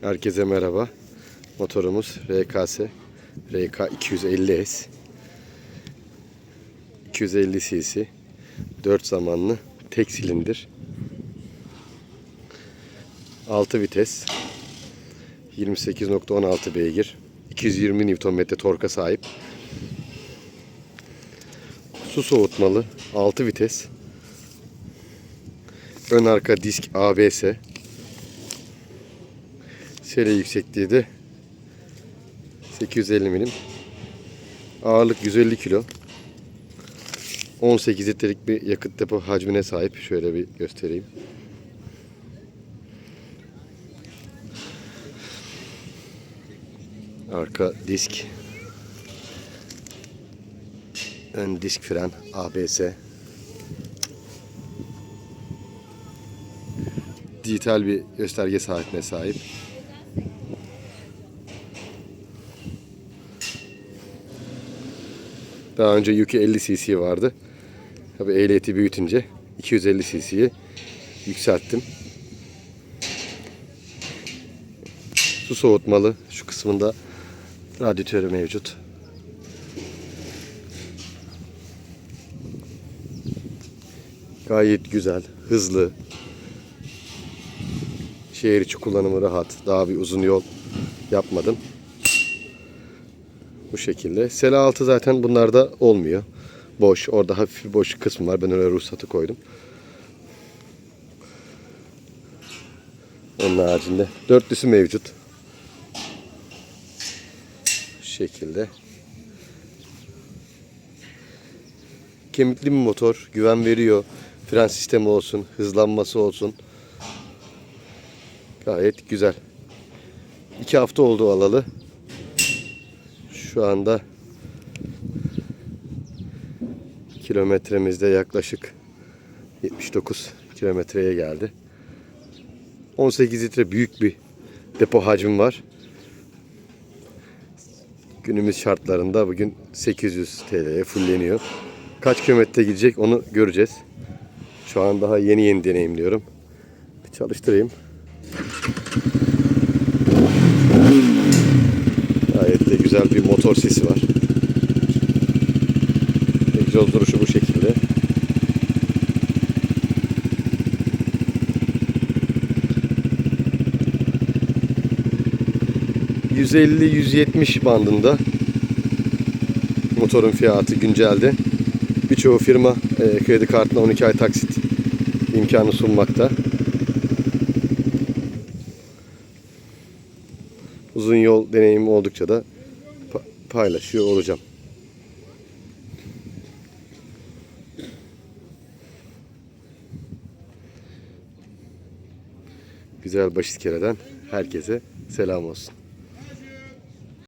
Herkese merhaba. Motorumuz RKS RK 250S 250 cc 4 zamanlı tek silindir. 6 vites 28.16 beygir 220 Nm torka sahip. Su soğutmalı 6 vites. Ön arka disk ABS Sele yüksekliği de 850 milim. Ağırlık 150 kilo. 18 litrelik bir yakıt depo hacmine sahip. Şöyle bir göstereyim. Arka disk. Ön disk fren ABS. Dijital bir gösterge saatine sahip. Daha önce yükü 50 cc vardı. Tabi ehliyeti büyütünce 250 cc'ye yükselttim. Su soğutmalı. Şu kısmında radyatörü mevcut. Gayet güzel, hızlı. Şehir içi kullanımı rahat. Daha bir uzun yol yapmadım. Bu şekilde. Sela altı zaten bunlarda olmuyor. Boş. Orada hafif bir boş kısmı var. Ben öyle ruhsatı koydum. Onun haricinde dörtlüsü mevcut. Bu şekilde. Kemikli bir motor. Güven veriyor. Fren sistemi olsun. Hızlanması olsun. Gayet güzel. İki hafta oldu alalı. Şu anda kilometremizde yaklaşık 79 kilometreye geldi. 18 litre büyük bir depo hacmi var. Günümüz şartlarında bugün 800 TL'ye fulleniyor. Kaç kilometre gidecek onu göreceğiz. Şu an daha yeni yeni deneyimliyorum. Bir çalıştırayım. Gayet de güzel bir motor sesi var. Egzoz duruşu bu şekilde. %50-170 bandında motorun fiyatı güncelde. Birçoğu firma e, kredi kartına 12 ay taksit imkanı sunmakta. Uzun yol deneyimi oldukça da pa- paylaşıyor olacağım. Güzel Başiskere'den herkese selam olsun.